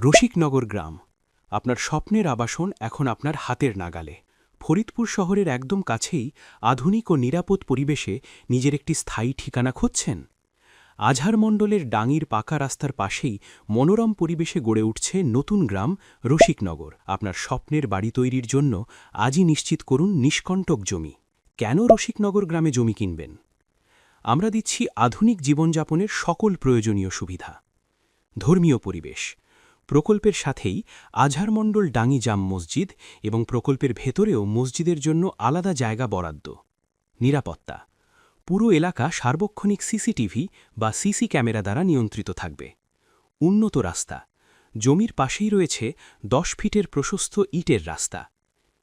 রসিকনগর গ্রাম। আপনার স্বপ্নের আবাসন এখন আপনার হাতের নাগালে। ফরিদপুর শহরের একদম কাছেই আধুনিক ও নিরাপদ পরিবেশে নিজের একটি স্থায়ী ঠিকানা খুঁজছেন? আঝার মণ্ডলের ডাঙির পাকা রাস্তার পাশেই মনোরম পরিবেশে গড়ে উঠছে নতুন গ্রাম রসিকনগর। আপনার স্বপ্নের বাড়ি তৈরির জন্য আজই নিশ্চিত করুন নিষ্কণ্টক জমি। কেন রসিকনগর গ্রামে জমি কিনবেন? আমরা দিচ্ছি আধুনিক জীবনযাপনের সকল প্রয়োজনীয় সুবিধা। ধর্মীয় পরিবেশ। প্রকল্পের সাথেই আঝারমণ্ডল ডাঙি জাম মসজিদ এবং প্রকল্পের ভেতরেও মসজিদের জন্য আলাদা জায়গা বরাদ্দ। নিরাপত্তা। পুরো এলাকা সার্বক্ষণিক সিসিটিভি বা সিসি ক্যামেরা দ্বারা নিয়ন্ত্রিত থাকবে। উন্নত রাস্তা। জমির পাশেই রয়েছে দশ ফিটের প্রশস্ত ইটের রাস্তা।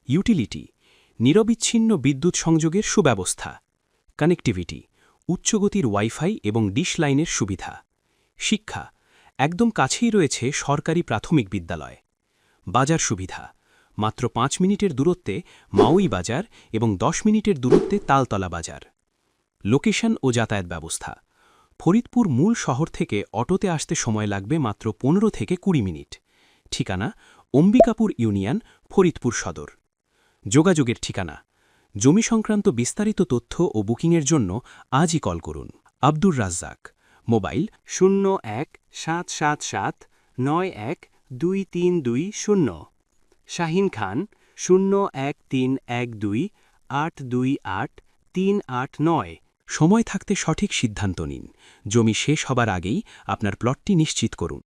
ইউটিলিটি। নিরবিচ্ছিন্ন বিদ্যুৎ সংযোগের সুব্যবস্থা। কানেক্টিভিটি। উচ্চগতির ওয়াইফাই এবং ডিশ লাইনের সুবিধা। শিক্ষা। একদম কাছেই রয়েছে সরকারি প্রাথমিক বিদ্যালয়। বাজার সুবিধা। মাত্র পাঁচ মিনিটের দূরত্বে মাউই বাজার এবং দশ মিনিটের দূরত্বে তালতলা বাজার। লোকেশন ও যাতায়াত ব্যবস্থা। ফরিদপুর মূল শহর থেকে অটোতে আসতে সময় লাগবে মাত্র পনেরো থেকে কুড়ি মিনিট। ঠিকানা অম্বিকাপুর ইউনিয়ন, ফরিদপুর সদর। যোগাযোগের ঠিকানা। জমি সংক্রান্ত বিস্তারিত তথ্য ও বুকিংয়ের জন্য আজই কল করুন। আব্দুর রাজ্জাক। মোবাইল শূন্য এক সাত সাত সাত নয় এক দুই তিন দুই শূন্য। শাহিন খান, শূন্য এক তিন এক দুই আট দুই আট তিন আট নয়। সময় থাকতে সঠিক সিদ্ধান্ত নিন। জমি শেষ হবার আগেই আপনার প্লটটি নিশ্চিত করুন।